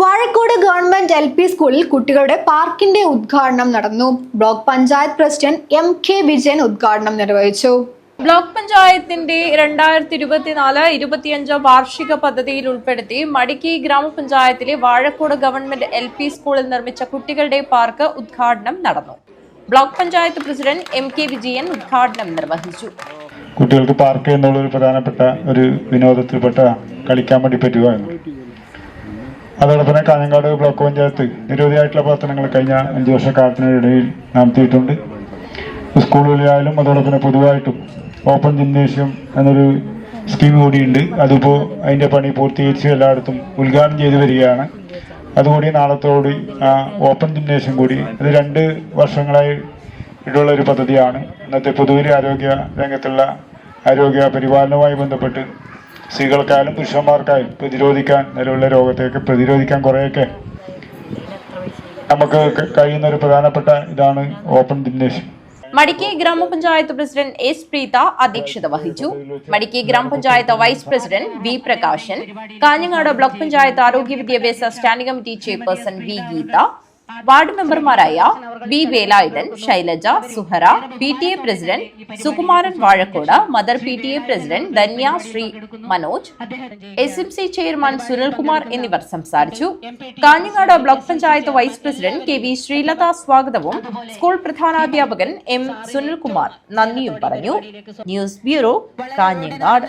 Vazhakkode government L P സ്കൂളിൽ കുട്ടികളുടെ പാർക്കിന്റെ ഉദ്ഘാടനം നടന്നു. Block panchayat president M K Vijayan ഉദ്ഘാടനം നിർവഹിച്ചു. ബ്ലോക്ക് പഞ്ചായത്തിന്റെ രണ്ടായിരത്തി ഇരുപത്തിനാല് ഇരുപത്തിയഞ്ചോ വാർഷിക പദ്ധതിയിൽ ഉൾപ്പെടുത്തി മടിക്കി ഗ്രാമപഞ്ചായത്തിലെ വാഴക്കോട് ഗവൺമെന്റ് എൽ പി സ്കൂളിൽ നിർമ്മിച്ച കുട്ടികളുടെ പാർക്ക് ഉദ്ഘാടനം നടന്നു. Block panchayat president M K Vijayan ഉദ്ഘാടനം നിർവഹിച്ചു. കുട്ടികൾക്ക് പാർക്ക് എന്നുള്ള ഒരു പ്രധാനപ്പെട്ട ഒരു വിനോദത്തിൽപ്പെട്ട കളിക്കാൻ വേണ്ടി പറ്റുക എന്ന്. അതോടൊപ്പം തന്നെ കാഞ്ഞങ്ങാട് ബ്ലോക്ക് പഞ്ചായത്ത് നിരവധിയായിട്ടുള്ള പ്രവർത്തനങ്ങൾ കഴിഞ്ഞ അഞ്ചു വർഷക്കാലത്തിനിടയിൽ നടത്തിയിട്ടുണ്ട് സ്കൂളുകളിലായാലും അതോടൊപ്പം തന്നെ പൊതുവായിട്ടും ഓപ്പൺ ജിംനേഷ്യം എന്നൊരു സ്കീം കൂടിയുണ്ട്. അതിപ്പോൾ അതിന്റെ പണി പൂർത്തീകരിച്ച് എല്ലായിടത്തും ഉദ്ഘാടനം ചെയ്തു വരികയാണ്. അതുകൂടി നാളത്തോടി ആ ഓപ്പൺ ജിംനേഷ്യം കൂടി അത് രണ്ട് വർഷങ്ങളായി ഇട്ടുള്ള ഒരു പദ്ധതിയാണ്. ഇന്നത്തെ പൊതുവിലെ ആരോഗ്യ രംഗത്തുള്ള ആരോഗ്യ പരിപാലനവുമായി ബന്ധപ്പെട്ട് സ്ത്രീകൾക്കായാലും പുരുഷന്മാർക്കായാലും പ്രതിരോധിക്കാൻ നിലവിലുള്ള രോഗത്തെയൊക്കെ പ്രതിരോധിക്കാൻ കുറേയൊക്കെ നമുക്ക് കഴിയുന്ന ഒരു പ്രധാനപ്പെട്ട ഇതാണ് ഓപ്പൺ ജിംനേഷ്യം മടിക്കൈ ഗ്രാമപഞ്ചായത്ത് പ്രസിഡന്റ് എസ് പ്രീത അധ്യക്ഷത വഹിച്ചു. മടിക്കൈ ഗ്രാമപഞ്ചായത്ത് vice president V Prakashan. Kanhangad block panchayat ആരോഗ്യ വിദ്യാഭ്യാസ standing committee chairperson V Geetha. Ward മെമ്പർമാരായ V Velayudhan Shailaja Suhara P T A president Sukumaran Vazhakode mother P T A president Dhanya Sree Manoj S M C chairman Sunilkumar എന്നിവർ സംസാരിച്ചു. Kanhangad block panchayat vice president K V Sreelatha സ്വാഗതവും school പ്രധാനാധ്യാപകൻ M Sunilkumar നന്ദിയും പറഞ്ഞു. News bureau Kanhangad.